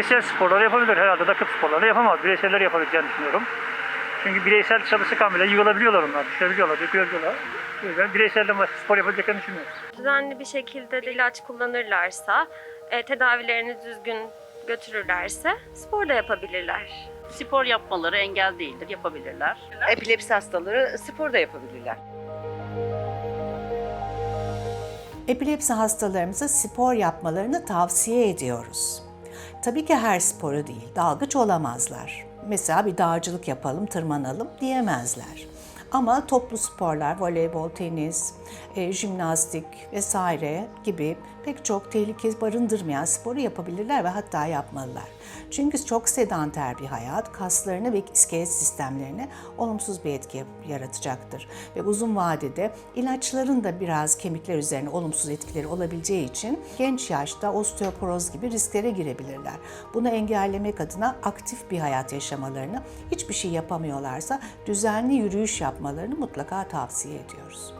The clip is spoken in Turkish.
bireysel sporları yapabilir. Herhalde takım sporlarını yapamaz. Bireyselleri yapabileceğini düşünüyorum. Çünkü bireysel çalışırken bile yığılabiliyorlar onlar. Düşebiliyorlar, dökülebiliyorlar. Yüzden bireyselde spor yapabileceklerini düşünmüyorum. düzenli bir şekilde de ilaç kullanırlarsa, e, tedavilerini düzgün götürürlerse spor da yapabilirler. Spor yapmaları engel değildir, yapabilirler. Epilepsi hastaları spor da yapabilirler. Epilepsi hastalarımıza spor yapmalarını tavsiye ediyoruz. Tabii ki her sporu değil, dalgıç olamazlar. Mesela bir dağcılık yapalım, tırmanalım diyemezler. Ama toplu sporlar, voleybol, tenis, e, jimnastik vesaire gibi pek çok tehlike barındırmayan sporu yapabilirler ve hatta yapmalılar. Çünkü çok sedanter bir hayat kaslarını ve iskelet sistemlerine olumsuz bir etki yaratacaktır. Ve uzun vadede ilaçların da biraz kemikler üzerine olumsuz etkileri olabileceği için genç yaşta osteoporoz gibi risklere girebilirler. Bunu engellemek adına aktif bir hayat yaşamalarını, hiçbir şey yapamıyorlarsa düzenli yürüyüş yapmalarını mutlaka tavsiye ediyoruz.